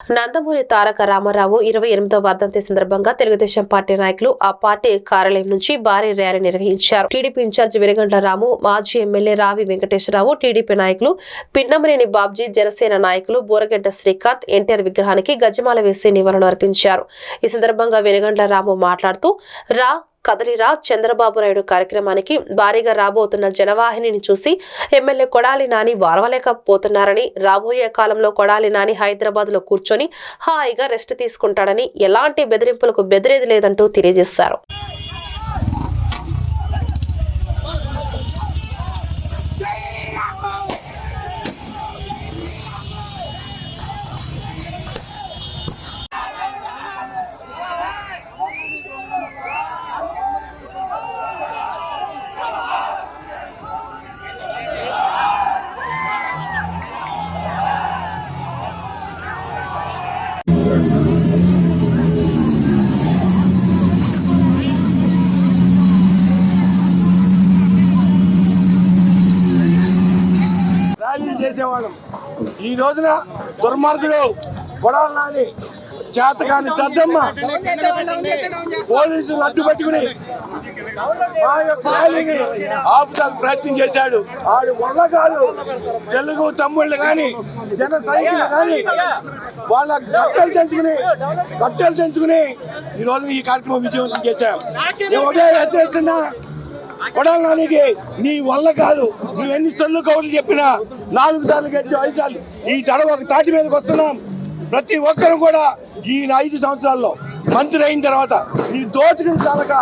నందమూరి తారక రామారావు ఇరవై ఎనిమిదవ వర్ధంతి సందర్భంగా తెలుగుదేశం పార్టీ నాయకులు ఆ పార్టీ కార్యాలయం నుంచి భారీ ర్యాలీ నిర్వహించారు. టీడీపీ ఇన్ఛార్జ్ వెనుగండ్ల రాము మాజీ ఎమ్మెల్యే రావి వెంకటేశ్వరరావు టీడీపీ నాయకులు పిన్నమనేని బాబ్జీ జనసేన నాయకులు బోరగడ్డ శ్రీకాంత్ ఎన్టీఆర్ విగ్రహానికి గజమాల వేసి నివాళులు అర్పించారు ఈ సందర్భంగా వెనుగండ్ల రాము మాట్లాడుతూ రా కదలిరా చంద్రబాబు నాయుడు కార్యక్రమానికి భారీగా రాబోతున్న జనవాహినిని చూసి ఎమ్మెల్యే కొడాలి నాని వారవలేకపోతున్నారని రాబోయే కాలంలో కొడాలి నాని హైదరాబాద్లో కూర్చొని హాయిగా రెస్ట్ తీసుకుంటాడని ఎలాంటి బెదిరింపులకు బెదిరేది లేదంటూ తెలియజేశారు. చేసేవాళ్ళం. ఈ రోజున దుర్మార్గుడు కొడాలి నాని చేతకాని దద్దమ్మ పోలీసులు అడ్డు పెట్టుకుని మా యొక్క ర్యాలీని ఆపుదానికి ప్రయత్నం చేశాడు. ఆడు వల్ల కాదు. తెలుగు తమ్ముళ్ళు కానీ జన సైనికులు కానీ వాళ్ళ కట్టెలు తెంచుకుని కట్టెలు తెంచుకుని ఈ రోజు ఈ కార్యక్రమం విజయవంతం చేశాం. నేను ఒకటే హెచ్చరిస్తున్నా కొడాలి నానికి నీ వల్ల కాదు. నువ్వు ఎన్ని సొల్లు కౌలు చెప్పినా నాలుగు సార్లు గెలిచి ఐదు సార్లు. ఈ తడవ ఒక తాటి మీదకి వస్తున్నాం. ప్రతి ఒక్కరు కూడా ఈ ఐదు సంవత్సరాల్లో మంత్రి అయిన తర్వాత ఈ దోచుకుని చాలక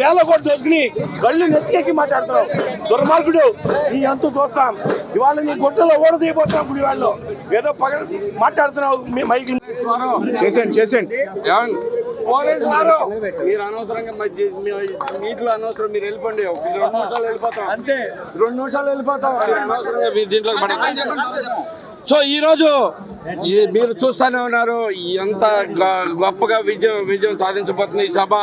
వేల కోట్లు దోచుకుని కళ్ళు నెత్తికి మాట్లాడుతున్నావు దుర్మార్గుడు నీ అంతు చూస్తాం. ఇవాళ నీ గుట్టలో ఓడ తీయబోతున్నాం గుడి వాళ్ళు ఏదో పగ మాట్లాడుతున్నావు మీ మైకి. చేసేయండి చేసేయండి. పోలీసు వారు. మీరు అనవసరంగా మధ్య మీ- నీటిలో అనవసరం మీరు వెళ్ళిపోండి. ఒక రెండు నిమిషాలు వెళ్ళిపోతాం. అంతే. రెండు నిమిషాలు వెళ్ళిపోతాం. అనవసరంగా మీరు దీంట్లో సో ఈ రోజు మీరు చూస్తూనే ఉన్నారు ఎంత గ- గొప్పగా విజయం విజయం సాధించబోతుంది ఈ సభ.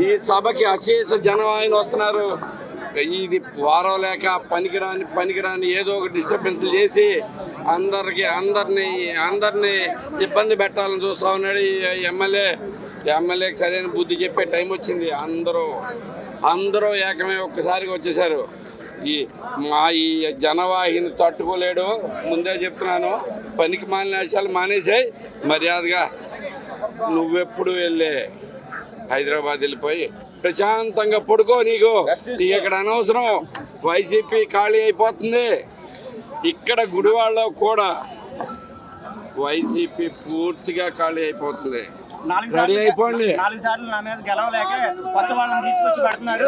ఈ సభకి అశేష జనం ఆయన వస్తున్నారు. ఇది వారం లేక పనికిరాని పనికిరాని ఏదో ఒక డిస్టర్బెన్స్ చేసి అందరికి అందరినీ అందరినీ ఇబ్బంది పెట్టాలని చూస్తా ఉన్నాడు ఈ ఎమ్మెల్యే. ఎమ్మెల్యేకి సరైన బుద్ధి చెప్పే టైం వచ్చింది. అందరూ అందరూ ఏకమే ఒక్కసారిగా వచ్చేసారు. ఈ మా ఈ జనవాహిని తట్టుకోలేడు. ముందే చెప్తున్నాను పనికి మాలిన విషయాలు మానేసాయి. మర్యాదగా నువ్వెప్పుడు వెళ్ళే? హైదరాబాద్ వెళ్ళిపోయి ప్రశాంతంగా పడుకో నీకు. నీకు ఇక్కడ అనవసరం. వైసీపీ ఖాళీ అయిపోతుంది. ఇక్కడ గుడివాడలో కూడా వైసీపీ పూర్తిగా ఖాళీ అయిపోతుంది. నాలుగు రెడీ సార్లు- అయిపోండి. నాలుగు సార్లు నా మీద గెలవలేక కొత్త వాళ్ళని తీసుకొచ్చి పెడుతున్నారు.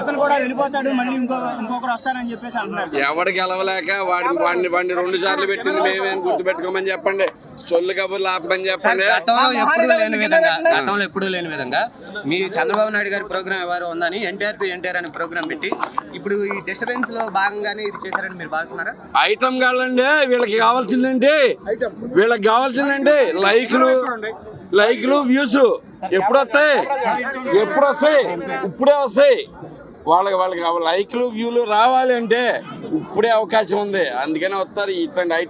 ఇతను కూడా వెళ్ళిపోతాడు మళ్ళీ ఇంకో ఇంకొకరు వస్తారని చెప్పేసి అంటున్నారు. ఎవడు గెలవలేక వాడిని వాడిని వాడిని రెండు సార్లు పెట్టింది మేమేం గుర్తు పెట్టుకోమని చెప్పండి. సొల్లు కబుర్లు ఆపమని చెప్పండి. గతంలో ఎప్పుడూ లేని విధంగా గతంలో ఎప్పుడూ లేని విధంగా మీ చంద్రబాబు నాయుడు గారి ప్రోగ్రామ్ ఎవరు ఉందని ఎన్టీఆర్ టు ఎన్టీఆర్ అనే ప్రోగ్రామ్ పెట్టి ఇప్పుడు ఈ డిస్టర్బెన్స్లో భాగంగానే ఇది చేశారని మీరు భావిస్తున్నారా? ఐటమ్ కావాలండి వీళ్ళకి కావాల్సిందండి వీళ్ళకి కావాల్సిందండి లైక్లు లైక్లు వ్యూస్ ఎప్పుడు వస్తాయి ఎప్పుడు వస్తాయి ఇప్పుడే వస్తాయి. వాళ్ళకి వాళ్ళకి లైక్లు వ్యూలు రావాలి అంటే ఇప్పుడే అవకాశం ఉంది. అందుకనే వస్తారు. ఇట్లాంటి ఐటమ్